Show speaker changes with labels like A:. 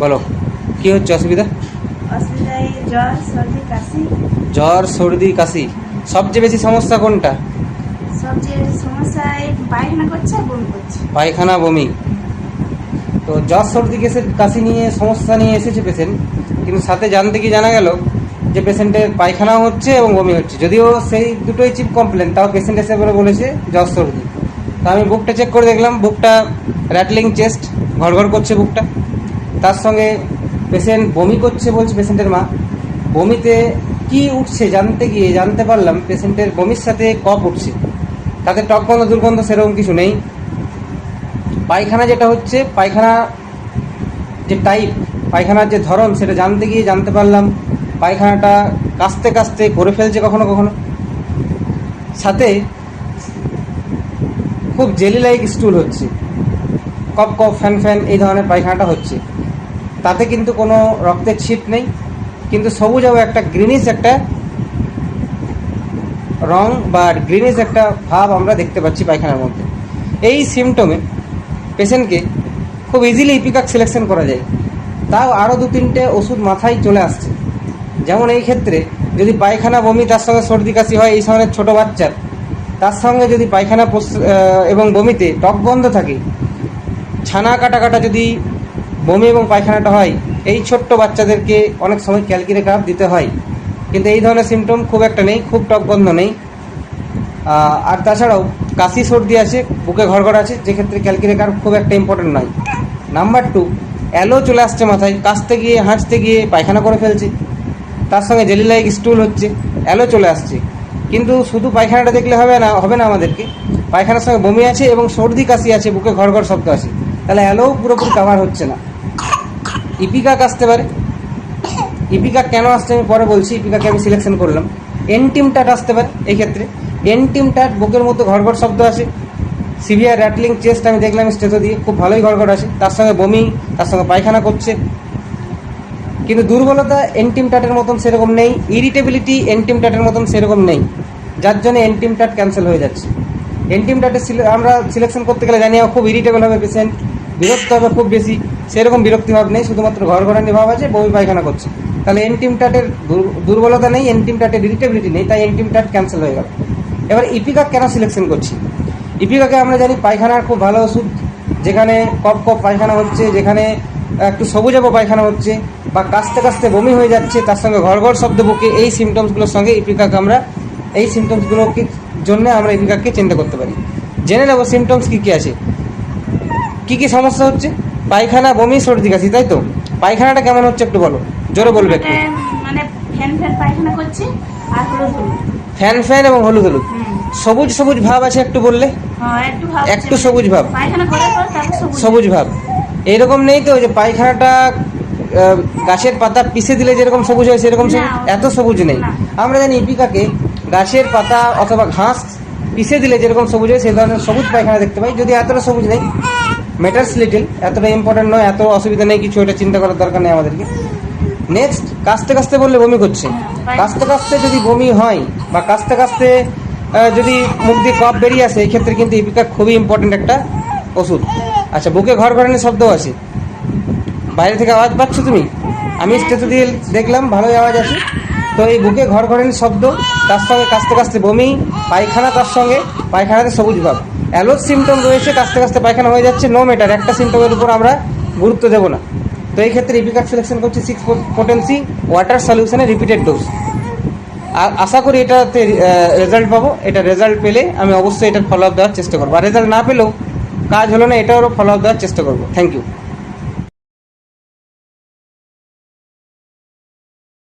A: বলো কি হচ্ছে অসুবিধা?
B: জ্বর সর্দি কাশি।
A: জ্বর সর্দি কাশি সবচেয়ে বেশি সমস্যা কোনটা?
B: পায়খানা বমি
A: তো জ্বর সর্দি কেসে কাশি নিয়ে সমস্যা নিয়ে এসেছে পেশেন্ট কিন্তু সাথে জানতে কি জানা গেল যে পেশেন্টের পায়খানাও হচ্ছে এবং বমি হচ্ছে। যদিও সেই দুটোই চিপ কমপ্লেন তাও পেশেন্ট এসে বলে বলেছে জ্বর সর্দি। তা আমি বুকটা চেক করে দেখলাম বুকটা র্যাটলিং চেস্ট ঘড়ঘড় করছে বুকটা তার সঙ্গে পেশেন্ট বমি করছে বলছে পেশেন্টের মা। বমিতে কি উঠছে জানতে গিয়ে জানতে পারলাম পেশেন্টের বমির সাথে কফ উঠছে। তাতে টকগন্ধ দুর্গন্ধ সেরকম কিছু নেই। পায়খানা যেটা হচ্ছে, পায়খানা যে টাইপ পায়খানার যে ধরন সেটা জানতে গিয়ে জানতে পারলাম। পায়খানাটা কাস্তে কাস্তে করে ফেলছে কখনো কখনো। সাথে খুব জেলি লাইক স্টুল হচ্ছে। কপ কপ ফ্যান ফ্যান এই ধরনের পায়খানাটা হচ্ছে। তাতে কিন্তু কোনো রক্তের ছিট নেই, কিন্তু সবুজাও একটা গ্রিনিশ একটা রং বা গ্রিনিশ একটা ভাব আমরা দেখতে পাচ্ছি পায়খানার মধ্যে। এই সিমটমে পেশেন্টকে খুব ইজিলি ইপিকাক সিলেকশন করা যায়। তাও আরও দু তিনটে ওষুধ মাথায় চলে আসছে। যেমন এই ক্ষেত্রে যদি পায়খানা বমি তার সঙ্গে সর্দি কাশি হয়, এই ধরনের ছোটো বাচ্চার, তার সঙ্গে যদি পায়খানা এবং বমিতে টক বন্ধ থাকে, ছানা কাটা কাটা যদি বমি এবং পায়খানাটা হয়, এই ছোট্ট বাচ্চাদেরকে অনেক সময় ক্যালকিরে কাপ দিতে হয়। কিন্তু এই ধরনের সিমটম খুব একটা নেই, খুব টক গন্ধ নেই। আর তাছাড়াও কাশি, সর্দি আছে, বুকে ঘরঘর আছে, যেক্ষেত্রে ক্যালকিরে কাপ খুব একটা ইম্পর্টেন্ট নয়। নাম্বার টু অ্যালো চলে আসছে মাথায়, কাশতে গিয়ে হাঁচতে গিয়ে, পায়খানা করে ফেলছে। তার সঙ্গে জেলি লাইক স্টুল হচ্ছে অ্যালো চলে আসছে। কিন্তু শুধু পায়খানাটা দেখলে হবে না হবে না আমাদেরকে। পায়খানার সঙ্গে বমি আছে এবং সর্দি, কাশি আছে, বুকে ঘর ঘর শব্দ আছে। তাহলে অ্যালো পুরোপুরি কাভার হচ্ছে না। ইপিকাক আসতে পারে? ইপিকা কেন আসছে আমি পরে বলছি, ইপিকাকে আমি সিলেকশন করলাম। এনটিম টাট আসতে পারে এই ক্ষেত্রে। এনটিম টাট বুকের মতো ঘরঘর শব্দ আছে সিভিয়ার র্যাটলিং চেস্ট আমি দেখলাম স্টেজো দিয়ে, খুব ভালোই ঘরঘর আসে। তার সঙ্গে বমি, তার সঙ্গে পায়খানা করছে। কিন্তু দুর্বলতা এন্টিম টাটের মতন সেরকম নেই। ইরিটেবিলিটি এন্টিম টাটের মতন সেরকম নেই। যার জন্য এন্টিম টাট ক্যান্সেল হয়ে যাচ্ছে। এন্টিম টাটের আমরা সিলেকশন করতে গেলে জানি খুব ইরিটেবল হবে পেশেন্ট বিরক্ত হবে খুব বেশি সেরকম বিরক্তি ভাব নেই, শুধুমাত্র ঘর ঘরানি ভাব আছে, বমি পায়খানা করছে। তাহলে এন্টিম টাটের দুর্বলতা নেই এন্টিম টাটের ইরিটেবিলিটি নেই, তাই এন্টিম টাট ক্যান্সেল হয়ে গেল। এবার ইপিকা কেন সিলেকশন করছি? ইপিকাকে আমরা জানি পায়খানার খুব ভালো ওষুধ, যেখানে কপ কপ পায়খানা হচ্ছে, যেখানে একটু সবুজাবো পায়খানা হচ্ছে, বা কাস্তে কাস্তে বমি হয়ে যাচ্ছে, তার সঙ্গে ঘর ঘর শব্দ বুকে এই সিমটমসগুলোর সঙ্গে ইপিকাকে আমরা, এই সিমটমসগুলোকে জন্য আমরা ইপিকাকে চিন্তা করতে পারি। জেনে নেব সিমটমস কী কী আছে। কি কি সমস্যা হচ্ছে? পায়খানা বমি সর্দি কাশি তাই তো? পায়খানাটা কেমন হচ্ছে একটু বলো। জোরে বলবে একটু।
B: মানে- মানে ফ্যান ফ্যান পায়খানা করছে আর হলুদ হলুদ।
A: ফ্যান ফ্যান এবং হলুদ হলুদ। সবুজ সবুজ ভাব আছে একটু বললে?
B: হ্যাঁ একটু ভাব
A: একটু সবুজ ভাব।
B: সবুজ।
A: ভাব। এইরকম নেই তো যে পায়খানাটা গাছের পাতা পিষে দিলে যেরকম সবুজ হয় সেরকম সবুজ? এত সবুজ নেই। আমরা জানি ইপিকাকে গাছের পাতা অথবা ঘাস পিষে দিলে যেরকম সবুজ হয় সেই ধরনের সবুজ পায়খানা দেখতে পাই। যদি এতটা সবুজ নেই মেটার্স লিটিল এতটা ইম্পর্টেন্ট নয়, এত অসুবিধা নেই, কিছু এটা চিন্তা করার দরকার নেই আমাদেরকে। নেক্সট কাস্তে কাস্তে বললে বমি করছে। কাস্তে কাস্তে যদি বমি হয়, বা কাস্তে কাস্তে যদি মুখ দিয়ে কফ বেরিয়ে আসে, এই ক্ষেত্রে কিন্তু ইপিকা খুবই ইম্পর্টেন্ট একটা ওষুধ। আচ্ছা বুকে ঘর ঘরানি শব্দ আছে। বাইরে থেকে আওয়াজ পাচ্ছ তুমি? আমি স্টেজে দিয়ে দেখলাম, ভালোই আওয়াজ আছে। তো এই বুকে ঘর ঘরানি শব্দ, তার সঙ্গে কাস্তে কাস্তে বমি, পায়খানা তার সঙ্গে পায়খানাতে সবুজ ভাব। অ্যালোজ সিমটম রয়েছে, কাস্তে কাস্তে পায়খানা হয়ে যাচ্ছে নো ম্যাটার একটা সিমটমের উপর আমরা গুরুত্ব দেবো না। তো এই ক্ষেত্রে ইপিকাক সিলেকশন করছি সিক্স পোটেন্সি ওয়াটার সলিউশনে রিপিটেড ডোজ আশা করি এটাতে রেজাল্ট পাবো। এটা রেজাল্ট পেলে আমি অবশ্যই এটার ফলো আপ দেওয়ার চেষ্টা করব। আর রেজাল্ট না পেলেও কাজ হলো না, এটারও ফলো আপ দেওয়ার চেষ্টা করব। Thank you